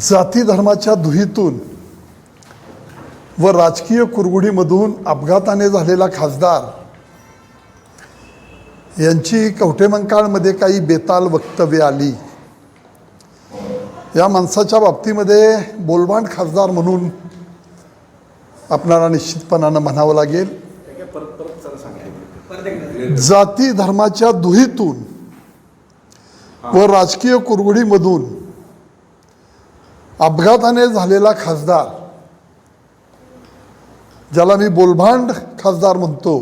जाती धर्माच्या दुहीतून व राजकीय कुरगुडीमधून अपघाताने झालेला खासदार यांची कवठेमंकाळमध्ये काही बेताल वक्तव्य आली. या माणसाच्या बाबतीमध्ये बोलबांड खासदार म्हणून आपणाला निश्चितपणानं म्हणावं लागेल. जाती धर्माच्या दुहीतून व राजकीय कुरगुडीमधून अपघाताने झालेला खासदार ज्याला मी बोलभांड खासदार म्हणतो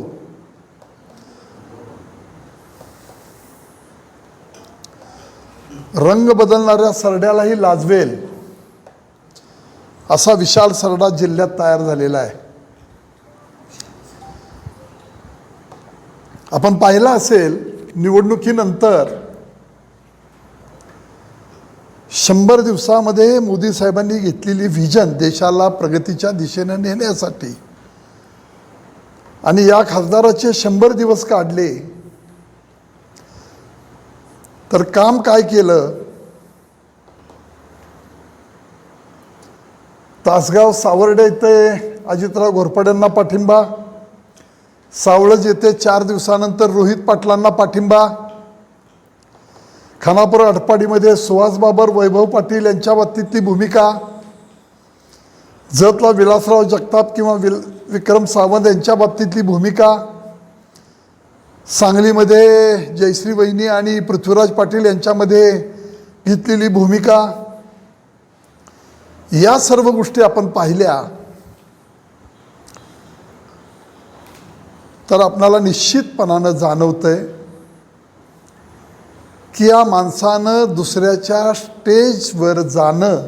रंग बदलणाऱ्या सरड्यालाही लाजवेल असा विशाल सरडा जिल्ह्यात तयार झालेला आहे. आपण पाहिलं असेल निवडणुकीनंतर शंभर दिवसामध्ये मोदी साहेबांनी घेतलेली व्हिजन देशाला प्रगतीच्या दिशेने नेण्यासाठी. आणि या खासदाराचे शंभर दिवस काढले. तर काम काय केलं? तासगाव सावर्डे येथे अजितराव घोरपड्यांना पाठिंबा. सावळज येथे चार दिवसानंतर रोहित पाटलांना पाठिंबा. खानापूर आटपाडीमध्ये सुहास बाबर वैभव पाटील यांच्या बाबतीतली भूमिका जतला विलासराव जगताप किंवा विल विक्रम सावंत यांच्या बाबतीतली भूमिका सांगलीमध्ये जयश्री वहिनी आणि पृथ्वीराज पाटील यांच्यामध्ये घेतलेली भूमिका या सर्व गोष्टी आपण पाहिल्या. तर आपणाला निश्चितपणानं जाणवतं आहे की या माणसानं दुसऱ्याच्या स्टेजवर जाणं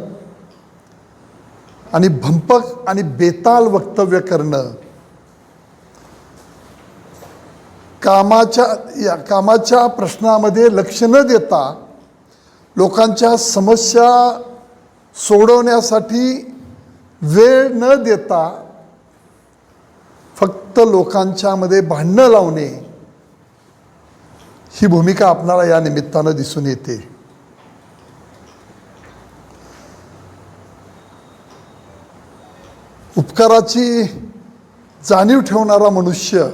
आणि भंपक आणि बेताल वक्तव्य करणं कामाच्या या कामाच्या प्रश्नामध्ये लक्ष न देता लोकांच्या समस्या सोडवण्यासाठी वेळ न देता फक्त लोकांच्यामध्ये भांडणं लावणे ही भूमिका आपणाला या निमित्तानं दिसून येते. उपकाराची जाणीव ठेवणारा मनुष्य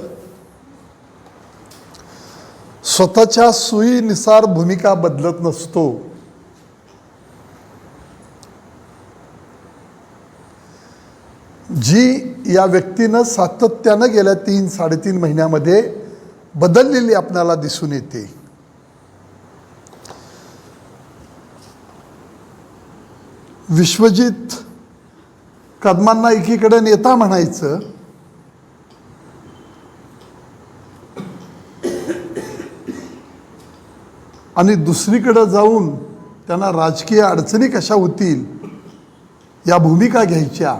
स्वतःच्या सुईनुसार भूमिका बदलत नसतो. जी या व्यक्तीनं सातत्यानं गेल्या तीन साडेतीन महिन्यामध्ये बदललेली आपल्याला दिसून येते. विश्वजित कदमांना एकीकडे नेता म्हणायचं आणि दुसरीकडं जाऊन त्यांना राजकीय अडचणी कशा होतील या भूमिका घ्यायच्या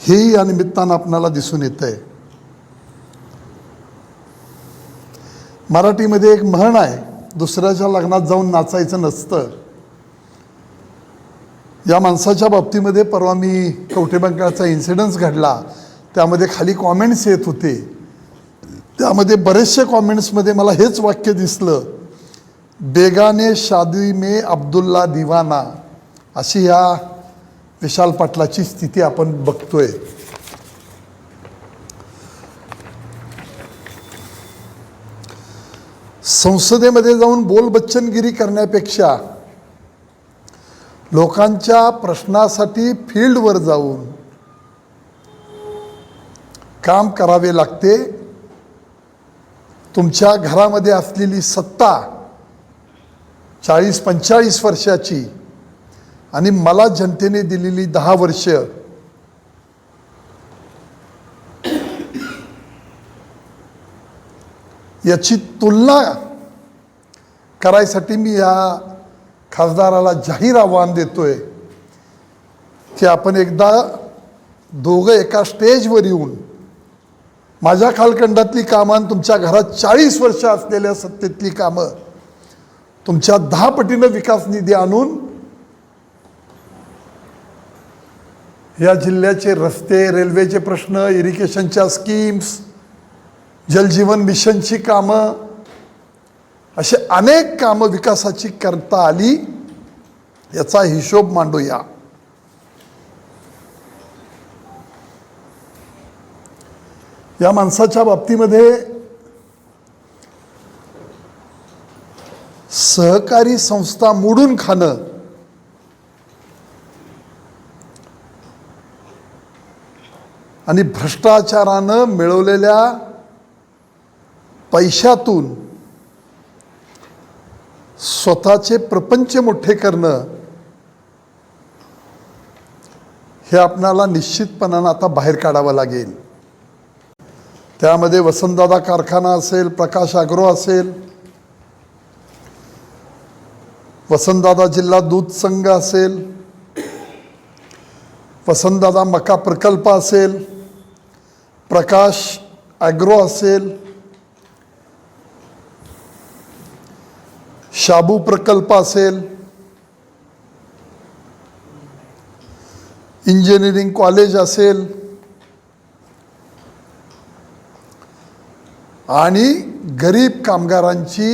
हेही या निमित्तानं आपणाला दिसून येतं आहे मराठीमध्ये एक म्हण आहे दुसऱ्याच्या लग्नात जाऊन नाचायचं नसतं. या माणसाच्या बाबतीमध्ये परवा मी कवठेबंकाचा इन्सिडन्स घडला. त्यामध्ये खाली कॉमेंट्स येत होते. त्यामध्ये बरेचसे कॉमेंट्समध्ये मला हेच वाक्य दिसलं. बेगाने शादी मे अब्दुल्ला दिवाना. अशी या विशाल पाटलाची स्थिती आपण बघतोय. संसदेमध्ये जाऊन बोलबच्चनगिरी करण्यापेक्षा लोकांच्या प्रश्नासाठी फील्डवर जाऊन काम करावे लागते. तुमच्या घरामध्ये असलेली सत्ता चाळीस पंचेचाळीस वर्षाची आणि मला जनतेने दिलेली दहा वर्ष याची तुलना करायसाठी मी या खासदाराला जाहीर आव्हान देतो आहे की आपण एकदा दोघं एका स्टेजवर येऊन माझ्या कालखंडातली कामं आणि तुमच्या घरात चाळीस वर्ष असलेल्या सत्तेतली कामं तुमच्या दहा पटीनं विकास निधी आणून या जिल्ह्याचे रस्ते रेल्वेचे प्रश्न इरिगेशनच्या स्कीम्स जलजीवन मिशनची कामं असे अनेक कामं विकासाची करता आली याचा हिशोब मांडूया. या माणसाच्या बाबतीमध्ये सहकारी संस्था मोडून खाणं आणि भ्रष्टाचारानं मिळवलेल्या पैशातून स्वतःचे प्रपंच मोठे करणं हे आपणाला निश्चितपणानं आता बाहेर काढावं लागेल. त्यामध्ये वसंतदादा कारखाना असेल प्रकाश आग्रो असेल वसंतदादा जिल्हा दूध संघ असेल वसंतदादा मका प्रकल्प असेल प्रकाश ॲग्रो असेल शाबू प्रकल्प असेल इंजिनिअरिंग कॉलेज असेल आणि गरीब कामगारांची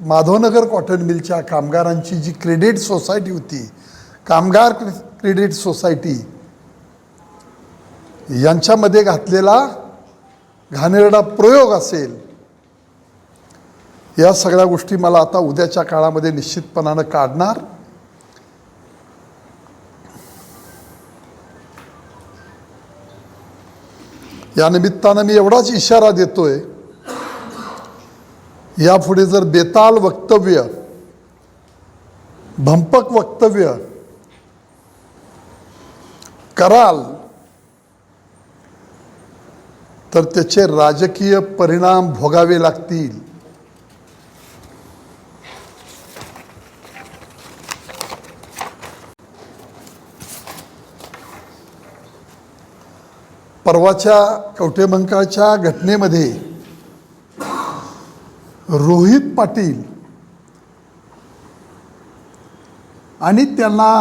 माधवनगर कॉटन मिलच्या कामगारांची जी क्रेडिट सोसायटी होती कामगार क्रेडिट सोसायटी यांच्यामध्ये घातलेला घाणेरडा प्रयोग असेल या सगळ्या गोष्टी मला आता उद्याच्या काळामध्ये निश्चितपणानं काढणार. या निमित्तानं मी एवढाच इशारा देतोय यापुढे जर बेताल वक्तव्य भंपक वक्तव्य कराल तर त्याचे राजकीय परिणाम भोगावे लागतील. परवाच्या कवठेमंकाळच्या घटनेमध्ये रोहित पाटील आणि त्यांना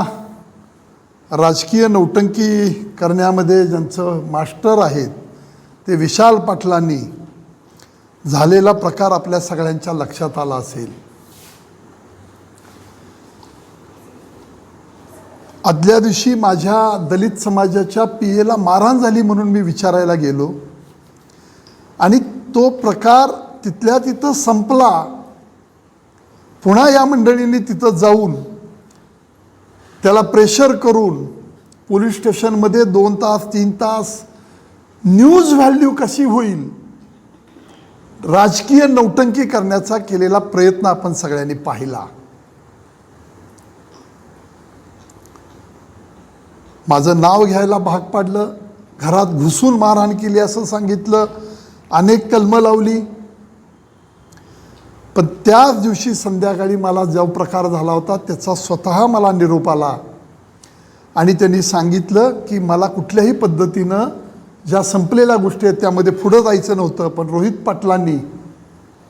राजकीय नौटंकी करण्यामध्ये ज्यांचं मास्टर आहेत ते विशाल पाटलांनी झालेला प्रकार आपल्या सगळ्यांच्या लक्षात आला असेल. आदल्या दिवशी माझ्या दलित समाजाच्या पियेला मारहाण झाली म्हणून मी विचारायला गेलो. आणि तो प्रकार तिथल्या तिथं संपला. पुन्हा या मंडळींनी तिथं जाऊन त्याला प्रेशर करून पोलीस स्टेशनमध्ये दोन तास तीन तास न्यूज व्हॅल्यू कशी होईल? राजकीय नौटंकी करण्याचा केलेला प्रयत्न आपण सगळ्यांनी पाहिला. माझं नाव घ्यायला भाग पाडलं घरात घुसून मारहाण केली असं सांगितलं अनेक कलमं लावली. पण त्याच दिवशी संध्याकाळी मला जो प्रकार झाला होता त्याचा स्वतः मला निरोप आला. आणि त्यांनी सांगितलं की मला कुठल्याही पद्धतीनं ज्या संपलेल्या गोष्टी आहेत त्यामध्ये पुढं जायचं नव्हतं पण रोहित पाटलांनी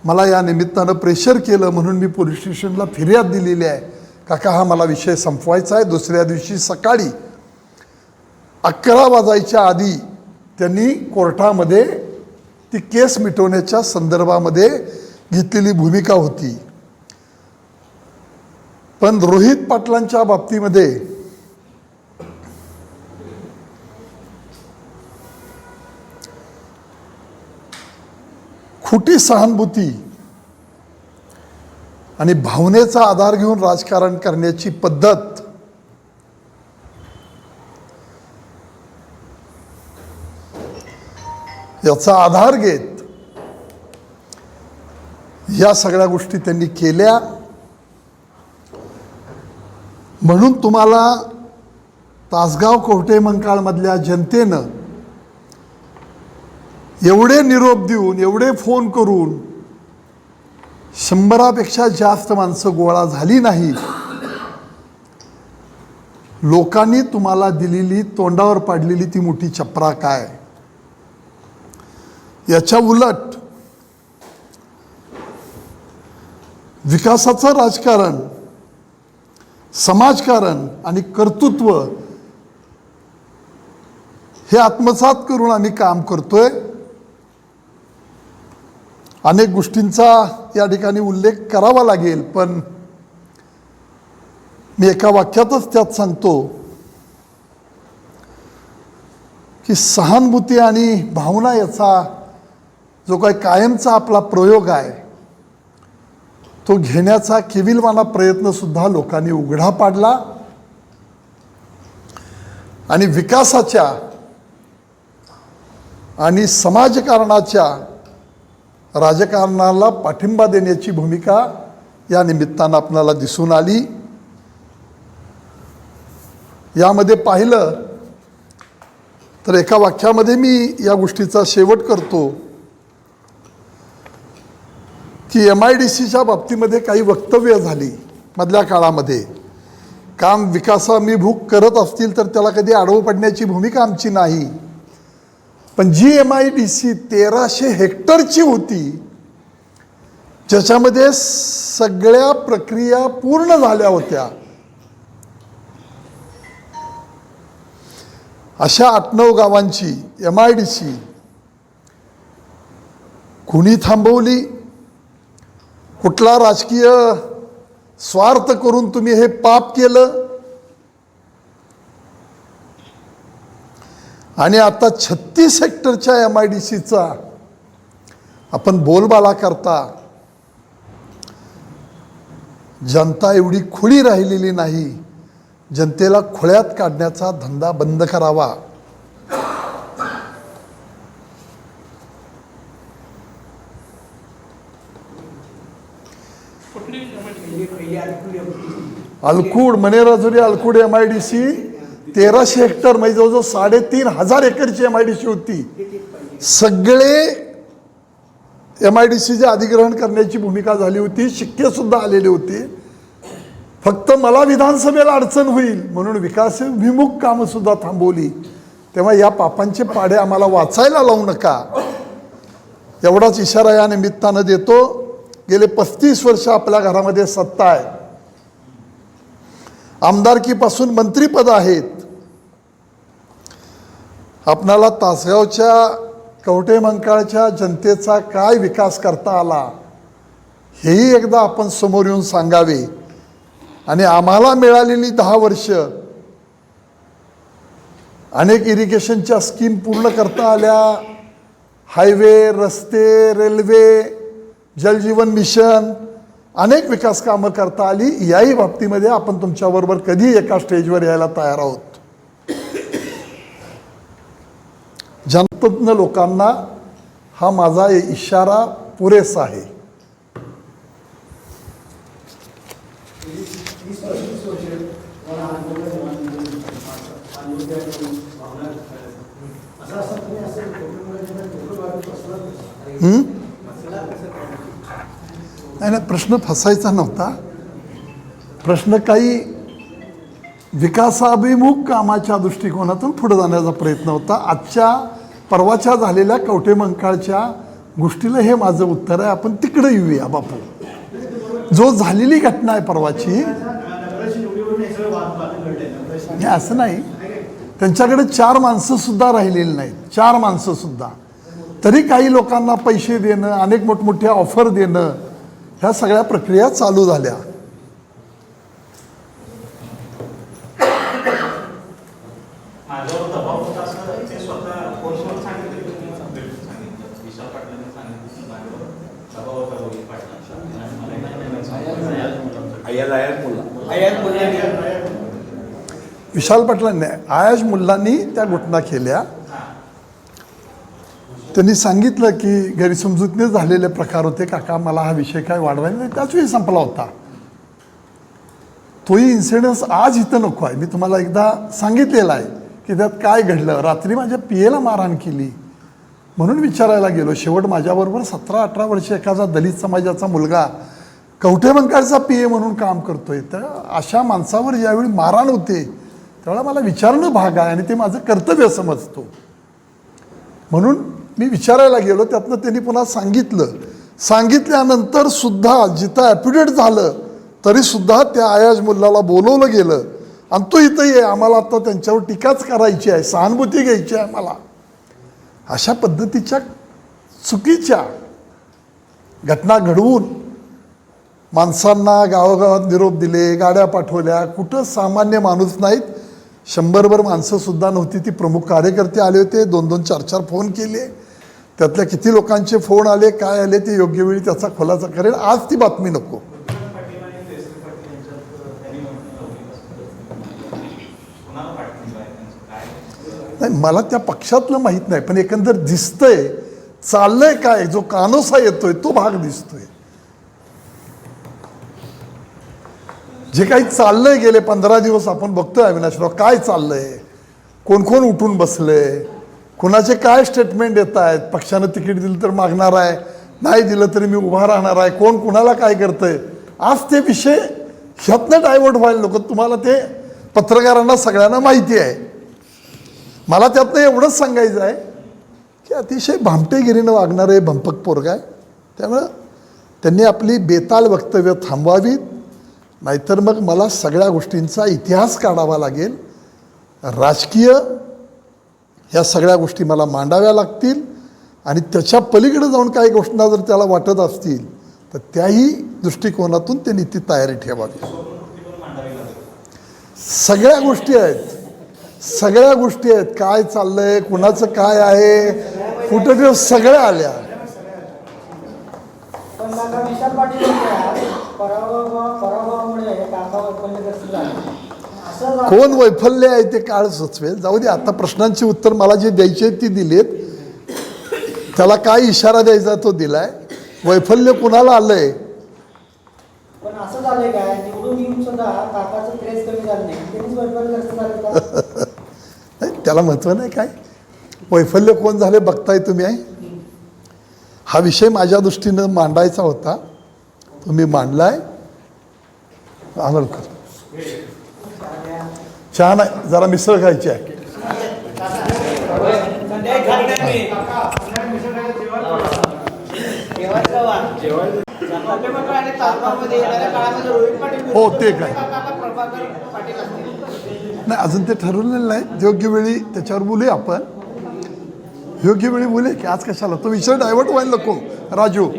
मला या निमित्तानं प्रेशर केलं म्हणून मी पोलीस स्टेशनला फिर्याद दिलेली आहे. काका हा मला विषय संपवायचा आहे. दुसऱ्या दिवशी सकाळी अकरा वाजायच्या आधी त्यांनी कोर्टामध्ये ती केस मिटवण्याच्या संदर्भामध्ये घेतलेली भूमिका होती. पण रोहित पाटलांच्या बाबतीमध्ये खोटी सहानुभूती आणि भावनेचा आधार घेऊन राजकारण करण्याची पद्धत त्याचा आधार घेत या सगळ्या गोष्टी त्यांनी केल्या. म्हणून तुम्हाला तासगाव कोवटे मंकाळमधल्या जनतेनं एवढे निरोप देऊन एवढे फोन करून शंभरापेक्षा जास्त माणसं गोळा झाली नाही. लोकांनी तुम्हाला दिलेली तोंडावर पाडलेली ती मोठी चपरा काय? याच्या उलट विकासाचं राजकारण समाजकारण आणि कर्तृत्व हे आत्मसात करून आम्ही काम करतोय. अनेक गोष्टींचा या ठिकाणी उल्लेख करावा लागेल पण मी एका वाक्यातच त्यात सांगतो की सहानुभूती आणि भावना याचा जो काय कायमचा आपला प्रयोग आहे तो घेण्याचा केविलवाना प्रयत्नसुद्धा लोकांनी उघडा पाडला. आणि विकासाच्या आणि समाजकारणाच्या राजकारणाला पाठिंबा देण्याची भूमिका या निमित्तानं आपणाला दिसून आली. यामध्ये पाहिलं तर एका वाक्यामध्ये मी या गोष्टीचा शेवट करतो. की एम आय डी सीच्या बाबतीमध्ये काही वक्तव्य झाली मधल्या काळामध्ये. काम विकासाभिमुख करत असतील तर त्याला कधी आडवं पडण्याची भूमिका आमची नाही. पण G M I D C तेराशे हेक्टरची होती ज्याच्यामध्ये सगळ्या प्रक्रिया पूर्ण झाल्या होत्या. अशा आठ नऊ गावांची एम आय डी सी कुणी थांबवली? कुठला राजकीय स्वार्थ करून तुम्ही हे पाप केलं? आणि आता छत्तीस हेक्टरच्या एम आय डी सीचा आपण बोलबाला करता जनता एवढी खुळी राहिलेली नाही जनतेला खुळ्यात काढण्याचा धंदा बंद करावा. Alkud Manerajuri Alkud M I D C तेराशे हेक्टर म्हणजे जवळजवळ साडेतीन हजार एकरची एम आय डी सी होती. सगळे एम आय डी सीचे अधिग्रहण करण्याची भूमिका झाली होती शिक्केसुद्धा आलेले होते. फक्त मला विधानसभेला अडचण होईल म्हणून विकासाभिमुख कामंसुद्धा थांबवली. तेव्हा या पापांचे पाडे आम्हाला वाचायला लावू नका. एवढाच इशारा या निमित्तानं देतो. गेले पस्तीस वर्ष आपल्या घरामध्ये सत्ता आहे. आमदारकीपासून मंत्रीपद आहेत. आपणाला तासगावच्या कवटे मंकाळच्या जनतेचा काय विकास करता आला हेही एकदा आपण समोर येऊन सांगावे. आणि आम्हाला मिळालेली दहा वर्ष अनेक इरिगेशनच्या स्कीम पूर्ण करता आल्या. हायवे रस्ते रेल्वे जलजीवन मिशन अनेक विकास कामं करता आली याही बाबतीमध्ये आपण तुमच्याबरोबर कधी एका स्टेजवर यायला तयार आहोत. जनतज्ञ लोकांना हा माझा इशारा पुरेसा आहे. हम्म नाही नाही प्रश्न फसायचा नव्हता. प्रश्न काही विकासाभिमुख कामाच्या दृष्टिकोनातून पुढे जाण्याचा प्रयत्न होता. आजच्या परवाच्या झालेल्या कवटे मंकाळच्या गोष्टीला हे माझं उत्तर आहे. आपण तिकडे येऊया बापू. जो झालेली घटना आहे परवाची हे असं नाही. त्यांच्याकडे चार माणसंसुद्धा राहिलेली नाहीत. चार माणसंसुद्धा. तरी काही लोकांना पैसे देणं अनेक मोठमोठ्या ऑफर देणं ह्या सगळ्या प्रक्रिया चालू झाल्या. विशाल पाटलांनी आयाज मुल्लांनी त्या घटना केल्या. त्यांनी सांगितलं की गैरसमजुतीने झालेले प्रकार होते काका मला हा विषय काय वाढवायला नाही. त्याच वेळी संपला होता. तोही इन्सिडन्स आज इथं नको आहे. मी तुम्हाला एकदा सांगितलेलं आहे की त्यात काय घडलं. रात्री माझ्या पियेला मारहाण केली. म्हणून विचारायला गेलो. शेवट माझ्याबरोबर सतरा अठरा वर्ष एखादा दलित समाजाचा मुलगा कवठे पी ए म्हणून काम करतोय. तर अशा माणसावर ज्यावेळी मारहाण होते त्यावेळेला मला विचारणं भाग आहे आणि ते माझं कर्तव्य समजतो. म्हणून मी विचारायला गेलो त्यातनं त्यांनी पुन्हा सांगितलं. सांगितल्यानंतर सुद्धा जिथं ॲफिडेट झालं तरी सुद्धा त्या आयाज मुल्लाला बोलवलं गेलं. आणि तो इथं ये आम्हाला आता त्यांच्यावर टीकाच करायची आहे सहानुभूती घ्यायची आहे मला अशा पद्धतीच्या चुकीच्या घटना घडवून माणसांना गावोगावात निरोप दिले गाड्या पाठवल्या कुठं सामान्य माणूस नाहीत. शंभरभर माणसंसुद्धा नव्हती ती प्रमुख कार्यकर्ते आले होते दोन दोन चार चार फोन केले. त्यातल्या किती लोकांचे फोन आले काय आले ते योग्य वेळी त्याचा खुलासा करेल. आज ती बातमी नको. नाही मला त्या पक्षातलं माहीत नाही पण एकंदर दिसतंय चाललंय काय जो कानोसा येतोय तो भाग दिसतोय. जे काही चाललंय गेले पंधरा दिवस आपण बघतोय अविनाशराव काय चाललंय? कोण कोण उठून बसलंय? कुणाचे काय स्टेटमेंट येत आहेत? पक्षानं तिकीट दिलं तर मागणार आहे. नाही दिलं तरी मी उभा राहणार आहे. कोण कुणाला काय करतंय? आज ते विषय ह्यातनं डायव्हर्ट व्हायला लोक तुम्हाला ते पत्रकारांना सगळ्यांना माहिती आहे. मला त्यातनं एवढंच सांगायचं आहे की अतिशय भामटेगिरीनं वागणारं हे भंपक पोरग आहे. त्यामुळं त्यांनी आपली बेताल वक्तव्य थांबवावीत. नाहीतर मग मला सगळ्या गोष्टींचा इतिहास काढावा लागेल. राजकीय ह्या सगळ्या गोष्टी मला मांडाव्या लागतील आणि त्याच्या पलीकडे जाऊन काही गोष्टींना जर त्याला वाटत असतील तर त्याही दृष्टिकोनातून त्यांनी ती तयारी ठेवावी. सगळ्या गोष्टी आहेत. सगळ्या गोष्टी आहेत. काय चाललंय कुणाचं काय आहे कुठं ठेव सगळ्या आल्या. पण विशाल पाटील कोण वैफल्य आहे ते काळ सुचवेल. जाऊ दे आता प्रश्नांची उत्तर मला जे द्यायची आहेत ती दिलीत. त्याला काय इशारा द्यायचा तो दिलाय. वैफल्य कुणाला आलंय? त्याला महत्त्व नाही काय? वैफल्य कोण झाले बघताय तुम्ही आहे हा विषय माझ्या दृष्टीनं मांडायचा होता. तुम्ही मांडलाय. आनंदकर चहा नाही जरा मिसळ खायची आहे हो ते काय नाही अजून ते ठरवलेलं नाही योग्य वेळी त्याच्यावर बोलूया आपण योग्य वेळी बोलूया की आज कशाला तो विषय डायव्हर्ट व्हायला नको राजू